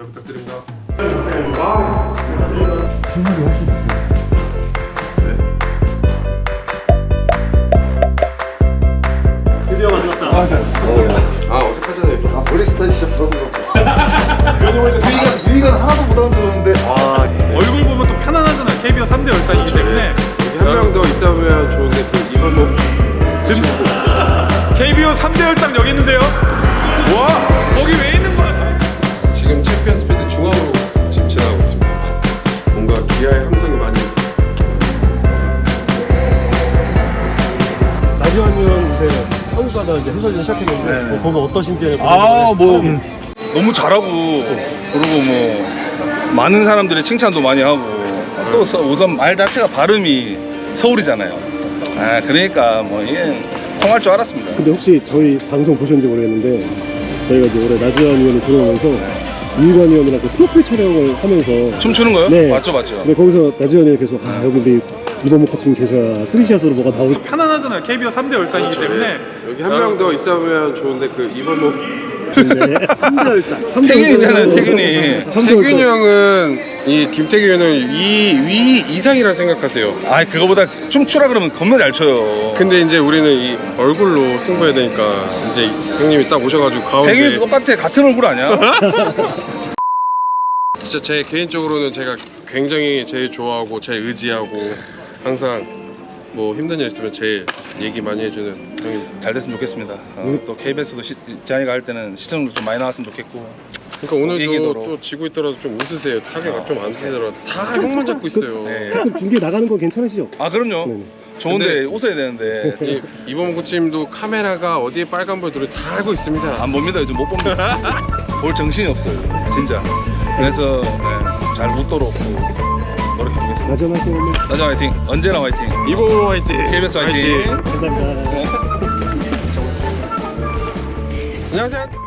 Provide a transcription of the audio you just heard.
잘 부탁드립니다. 드디어 만났다. 아 어색하잖아요. 아 볼리스타 진짜 부담스럽다. 유희관 유희관 하나도 부담스러운데. 아 얼굴 보면 또 편안하잖아요. KBO 3대 열장이기 때문에 한 명 더 있으면 좋은데 그 이번 뭐든 KBO 3대 열장 여기 있는데요. 와 거기 왜 있는 기아의 함성이 많이 의원 이제 선수하다 이제 해설전 시작했는데 뭐 보면 어떠신지 아, 뭐. 너무 잘하고 그리고 뭐 많은 사람들의 칭찬도 많이 하고 또 서- 우선 말 자체가 발음이 서울이잖아요. 아, 그러니까 뭐 이게 통할 줄 알았습니다. 근데 혹시 저희 방송 보셨는지 모르겠는데 저희가 이제 올해 나지환 의원이 들어오면서 유희관 의원이랑 그 프로필 촬영을 하면서 춤추는 거요? 네. 맞죠, 맞죠. 근데 거기서 나지환 의원이 계속 아 여기 우리 이범호 코치님 계셔야 쓰리샷으로 뭐가 나오지 편안하잖아요. KBO 3대 열장이기 때문에 여기 한 명 더 있으면 좋은데 그 이번 뭐 않는데 3대 태균이잖아요, 태균이. 태균 형은 이 김태균 형은 위, 위 이상이라 생각하세요. 아, 그거보다 춤추라 그러면 겁나 잘 춰요. 근데 이제 우리는 이 얼굴로 승부해야 되니까 이제 형님이 딱 오셔가지고 가운데 태균이 똑같아. 같은 얼굴 아니야? 진짜 제 개인적으로는 제가 굉장히 제일 좋아하고 제일 의지하고 항상 뭐 힘든 일 있으면 제일 얘기 많이 해주는 형님. 잘 됐으면 좋겠습니다. 어, 또 KBS도 시, 재환이가 할 때는 시청률 좀 많이 나왔으면 좋겠고. 그러니까 오늘도 얘기도록. 또 지고 있더라도 좀 웃으세요. 타격가 좀안 되더라도 다 형만 잡고 있어요. 네. 가끔 중계 나가는 건 괜찮으시죠? 아, 그럼요. 네네. 좋은데 근데- 웃어야 되는데 이- 이범호 코치님도 카메라가 어디에 빨간 불 들어 다 알고 있습니다. 안 봅니다. 요즘 못 봅니다. 볼 정신이 없어요. 진짜. 그래서 네, 잘 웃도록 노력해보겠습니다. 나지환 화이팅 나자 화이팅. 언제나 화이팅. 이범호 화이팅. KBS 화이팅. 감사합니다 안녕하세요.